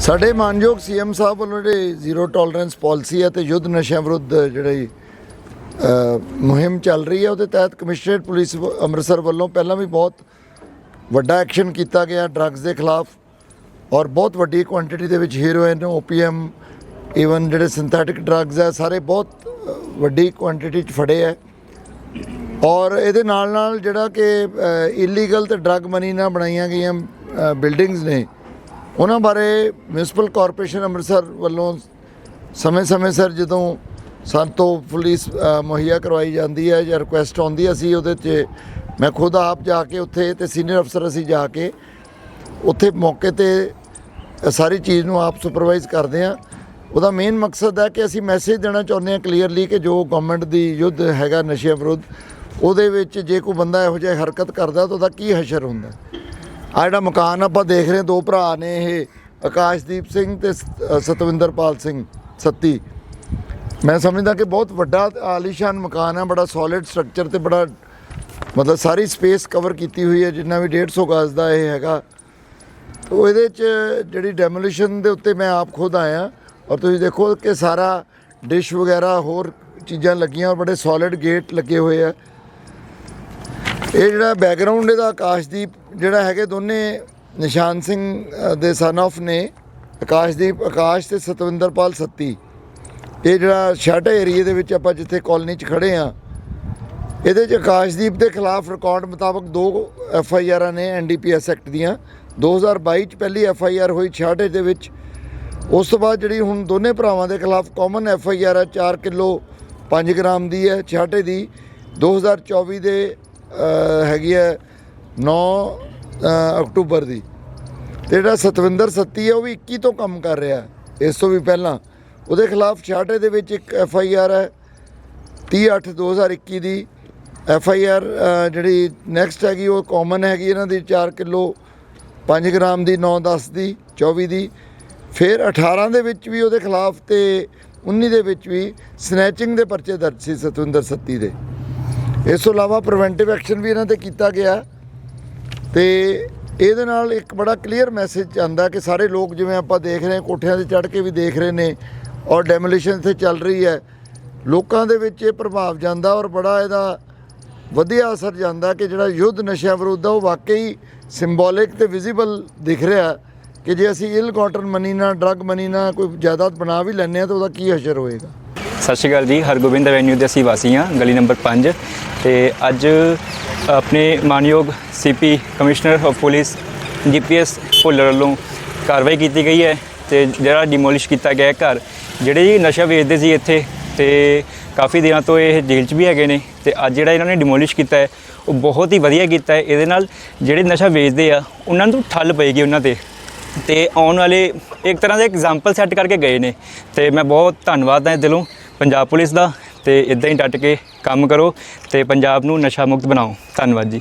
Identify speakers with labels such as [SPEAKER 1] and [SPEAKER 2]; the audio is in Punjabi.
[SPEAKER 1] ਸਾਡੇ ਮਾਨਯੋਗ ਸੀਐਮ ਸਾਹਿਬ ਵੱਲੋਂ ਜਿਹੜੇ ਜ਼ੀਰੋ ਟੋਲਰੈਂਸ ਪਾਲਿਸੀ ਹੈ ਤੇ ਯੁੱਧ ਨਸ਼ਿਆਂ ਵਿਰੁੱਧ ਜਿਹੜੀ ਮੁਹਿੰਮ ਚੱਲ ਰਹੀ ਹੈ, ਉਹਦੇ ਤਹਿਤ ਕਮਿਸ਼ਨਰੇਟ ਪੁਲਿਸ ਵ- ਅੰਮ੍ਰਿਤਸਰ ਵੱਲੋਂ ਪਹਿਲਾਂ ਵੀ ਬਹੁਤ ਵੱਡਾ ਐਕਸ਼ਨ ਕੀਤਾ ਗਿਆ ਡਰੱਗਸ ਦੇ ਖਿਲਾਫ ਔਰ ਬਹੁਤ ਵੱਡੀ ਕੁਆਂਟੀਟੀ ਦੇ ਵਿੱਚ ਹੀਰੋਇਨ ਓਪੀਐਮ ਈਵਨ ਜਿਹੜੇ ਸਿੰਥੈਟਿਕ ਡਰੱਗਸ ਹੈ, ਸਾਰੇ ਬਹੁਤ ਵੱਡੀ ਕੁਆਂਟੀਟੀ ਚ ਫੜੇ ਹੈ। ਔਰ ਇਹਦੇ ਨਾਲ ਨਾਲ ਜਿਹੜਾ ਕਿ ਇਲੀਗਲ ਤੇ ਡਰੱਗ ਮਨੀ ਨਾਲ ਬਣਾਈਆਂ ਗਈਆਂ ਬਿਲਡਿੰਗਸ ਨੇ ਉਹਨਾਂ ਬਾਰੇ ਮਿਊਨਿਸਪਲ ਕਾਰਪੋਰੇਸ਼ਨ ਅੰਮ੍ਰਿਤਸਰ ਵੱਲੋਂ ਸਮੇਂ-ਸਮੇਂ ਸਿਰ ਜਦੋਂ ਸੰਤੋ ਪੁਲਿਸ ਮੁਹੱਈਆ ਕਰਵਾਈ ਜਾਂਦੀ ਹੈ ਜਾਂ ਰਿਕੁਐਸਟ ਆਉਂਦੀ ਹੈ, ਅਸੀਂ ਉਹਦੇ 'ਚ ਮੈਂ ਖੁਦ ਆਪ ਜਾ ਕੇ ਉੱਥੇ ਤੇ ਸੀਨੀਅਰ ਅਫਸਰ ਅਸੀਂ ਜਾ ਕੇ ਉੱਥੇ ਮੌਕੇ ਤੇ ਸਾਰੀ ਚੀਜ਼ ਨੂੰ ਆਪ ਸੁਪਰਵਾਈਜ਼ ਕਰਦੇ ਹਾਂ। ਉਹਦਾ ਮੇਨ ਮਕਸਦ ਹੈ ਕਿ ਅਸੀਂ ਮੈਸੇਜ ਦੇਣਾ ਚਾਹੁੰਦੇ ਹਾਂ ਕਲੀਅਰਲੀ ਕਿ ਜੋ ਗਵਰਨਮੈਂਟ ਦੀ ਯੁੱਧ ਹੈਗਾ ਨਸ਼ਿਆਂ ਵਿਰੁੱਧ, ਉਹਦੇ ਵਿੱਚ ਜੇ ਕੋਈ ਬੰਦਾ ਇਹੋ ਜਿਹੀ ਹਰਕਤ ਕਰਦਾ ਤਾਂ ਉਹਦਾ ਕੀ ਹਸ਼ਰ ਹੁੰਦਾ? ਆ ਜਿਹੜਾ ਮਕਾਨ ਆਪਾਂ ਦੇਖ ਰਹੇ ਦੋ ਭਰਾ ਨੇ ਇਹ, ਆਕਾਸ਼ਦੀਪ ਸਿੰਘ ਤੇ ਸ- ਸਤਵਿੰਦਰਪਾਲ ਸਿੰਘ, ਸੱਤੀ। ਮੈਂ ਸਮਝਦਾ ਕਿ ਬਹੁਤ ਵੱਡਾ, ਆਲੀਸ਼ਾਨ ਮਕਾਨ ਹੈ ਬੜਾ ਸੋਲਿਡ ਸਟਰਕਚਰ ਤੇ ਬੜਾ, ਮਤਲਬ ਸਾਰੀ ਸਪੇਸ ਕਵਰ ਕੀਤੀ ਹੋਈ ਹੈ, ਜਿੰਨਾ ਵੀ 150 ਗਜ਼ ਦਾ ਇਹ ਹੈਗਾ। ਉਹ ਇਹਦੇ ਚ ਜਿਹੜੀ ਡੈਮੋਲੀਸ਼ਨ ਦੇ ਉੱਤੇ ਮੈਂ ਆਪ ਖੁਦ ਆਇਆ, ਔਰ ਤੁਸੀਂ ਦੇਖੋ ਕਿ ਸਾਰਾ ਡਿਸ਼ ਵਗੈਰਾ ਹੋਰ ਚੀਜ਼ਾਂ ਲੱਗੀਆਂ, ਔਰ ਬੜੇ ਸੋਲਿਡ ਗੇਟ ਲੱਗੇ ਹੋਏ ਆ। ਇਹ ਜਿਹੜਾ ਬੈਕਗ੍ਰਾਉਂਡ ਇਹਦਾ ਆਕਾਸ਼ਦੀਪ ਜਿਹੜਾ ਹੈਗੇ ਦੋਨੇ ਨਿਸ਼ਾਨ ਸਿੰਘ ਦੇ ਸਨ ਆਫ ਨੇ, ਆਕਾਸ਼ਦੀਪ, ਆਕਾਸ਼ ਤੇ ਸਤਵਿੰਦਰਪਾਲ ਸੱਤੀ। ਇਹ ਜਿਹੜਾ ਸ਼ਾਟਾ ਏਰੀਏ ਦੇ ਵਿੱਚ ਆਪਾਂ ਜਿੱਥੇ ਕਾਲਨੀ 'ਚ ਖੜੇ ਆ ਇਹਦੇ 'ਚ ਆਕਾਸ਼ਦੀਪ ਦੇ ਖਿਲਾਫ ਰਿਕਾਰਡ ਮੁਤਾਬਕ ਦੋ ਐਫ ਆਈ ਆਰਾਂ ਨੇ N D P S act ਦੀਆਂ। 2022 ਚ ਪਹਿਲੀ ਐਫ ਆਈ ਆਰ ਹੋਈ ਛਾਟੇ ਦੇ ਵਿੱਚ। ਉਸ ਤੋਂ ਬਾਅਦ ਜਿਹੜੀ ਹੁਣ ਦੋਨੇ ਭਰਾਵਾਂ ਦੇ ਖਿਲਾਫ ਕਾਮਨ ਐਫ ਆਈ ਆਰ ਹੈ 4 ਕਿਲੋ 5 ਗ੍ਰਾਮ ਦੀ ਹੈ ਛਾਟੇ ਦੀ। 2024 ਦੇ ਹੈਗੀ ਹੈ 9 ਅਕਤੂਬਰ ਦੀ। ਤੇ ਜਿਹੜਾ ਸਤਵਿੰਦਰ ਸੱਤੀ ਹੈ, ਉਹ ਵੀ 21 ਤੋਂ ਕੰਮ ਕਰ ਰਿਹਾ ਇਸ ਤੋਂ ਵੀ ਪਹਿਲਾਂ। ਉਹਦੇ ਖਿਲਾਫ ਛਾਟੇ ਦੇ ਵਿੱਚ ਇੱਕ ਐਫ ਆਈ ਆਰ ਹੈ। 30/8/2021 ਦੀ ਐਫ ਆਈ ਆਰ ਜਿਹੜੀ ਨੈਕਸਟ ਹੈਗੀ, ਉਹ ਕਾਮਨ ਹੈਗੀ ਇਹਨਾਂ ਦੀ 4 ਕਿਲੋ 5 ਗ੍ਰਾਮ ਦੀ 9-10 ਦੀ 24 ਦੀ। ਫਿਰ 18 ਦੇ ਵਿੱਚ ਵੀ ਉਹਦੇ ਖਿਲਾਫ ਤੇ 19 ਦੇ ਵਿੱਚ ਵੀ ਸਨੈਚਿੰਗ ਦੇ ਪਰਚੇ ਦਰਜ ਸੀ ਸਤਵਿੰਦਰ ਸੱਤੀ ਦੇ। ਇਸ ਤੋਂ ਇਲਾਵਾ ਪ੍ਰੀਵੈਂਟਿਵ ਐਕਸ਼ਨ ਵੀ ਇਹਨਾਂ ਤੇ ਕੀਤਾ ਗਿਆ। ਤੇ ਇਹਦੇ ਨਾਲ ਇੱਕ ਬੜਾ ਕਲੀਅਰ ਮੈਸੇਜ ਆਂਦਾ ਕਿ ਸਾਰੇ ਲੋਕ ਜਿਵੇਂ ਆਪਾਂ ਦੇਖ ਰਹੇ ਹਾਂ, ਕੋਠਿਆਂ ਤੇ ਚੜ੍ਹ ਕੇ ਵੀ ਦੇਖ ਰਹੇ ਨੇ ਔਰ ਡੈਮੋਲੀਸ਼ਨ ਇੱਥੇ ਚੱਲ ਰਹੀ ਹੈ। ਲੋਕਾਂ ਦੇ ਵਿੱਚ ਇਹ ਪ੍ਰਭਾਵ ਜਾਂਦਾ ਔਰ ਬੜਾ ਇਹਦਾ ਵਧੀਆ ਅਸਰ ਜਾਂਦਾ ਕਿ ਜਿਹੜਾ ਯੁੱਧ ਨਸ਼ਿਆਂ ਵਿਰੁੱਧ ਆ, ਉਹ ਵਾਕਈ ਸਿੰਬੋਲਿਕ ਤੇ ਵਿਜ਼ੀਬਲ ਦਿਖ ਰਿਹਾ ਕਿ ਜੇ ਅਸੀਂ ਇਲ ਕਾਟਨ ਮਨੀ ਨਾਲ ਡਰੱਗ ਮਨੀ ਨਾਲ ਕੋਈ ਜਾਇਦਾਦ ਬਣਾ ਵੀ ਲੈਂਦੇ ਆ ਤਾਂ ਉਹਦਾ ਕੀ ਅਸਰ ਹੋਏਗਾ?
[SPEAKER 2] ਸਤਿ ਸ਼੍ਰੀ ਅਕਾਲ ਜੀ, ਹਰਗੋਬਿੰਦ ਐਵੇਨਿਊ ਦੇ ਅਸੀਂ ਵਾਸੀ ਹਾਂ, ਗਲੀ ਨੰਬਰ 5 ਤੇ ਅੱਜ ਆਪਣੇ ਮਾਨਯੋਗ CP commissioner of police GPS Bhullar ਵੱਲੋਂ ਕਾਰਵਾਈ ਕੀਤੀ ਗਈ ਹੈ ਤੇ ਜਿਹੜਾ ਡਿਮੋਲਿਸ਼ ਕੀਤਾ ਗਿਆ ਹੈ ਘਰ, ਜਿਹੜੇ ਜੀ ਨਸ਼ਾ ਵੇਚਦੇ ਸੀ ਇੱਥੇ ਤੇ ਕਾਫੀ ਦਿਨਾਂ ਤੋਂ ਇਹ ਜੇਲ੍ਹ 'ਚ ਵੀ ਹੈਗੇ ਨੇ ਤੇ ਅੱਜ ਜਿਹੜਾ ਇਹਨਾਂ ਨੇ ਡਿਮੋਲਿਸ਼ ਕੀਤਾ ਹੈ, ਉਹ ਬਹੁਤ ਹੀ ਵਧੀਆ ਕੀਤਾ ਹੈ। ਇਹਦੇ ਨਾਲ ਜਿਹੜੇ ਨਸ਼ਾ ਵੇਚਦੇ ਆ, ਉਹਨਾਂ ਨੂੰ ਠੱਲ ਪਏਗੀ ਉਹਨਾਂ ਤੇ। ਤੇ ਆਉਣ ਵਾਲੇ ਇੱਕ ਤਰ੍ਹਾਂ ਦਾ ਐਗਜ਼ਾਮਪਲ ਸੈੱਟ ਕਰਕੇ ਗਏ ਨੇ। ਤੇ ਮੈਂ ਬਹੁਤ ਧੰਨਵਾਦ ਹਾਂ ਦਿਲੋਂ ਪੰਜਾਬ ਪੁਲਿਸ ਦਾ ਤੇ ਇਦਾਂ ਹੀ ਡਟ ਕੇ ਕੰਮ ਕਰੋ ਤੇ ਪੰਜਾਬ ਨੂੰ ਨਸ਼ਾ ਮੁਕਤ ਬਣਾਓ। ਧੰਨਵਾਦ ਜੀ।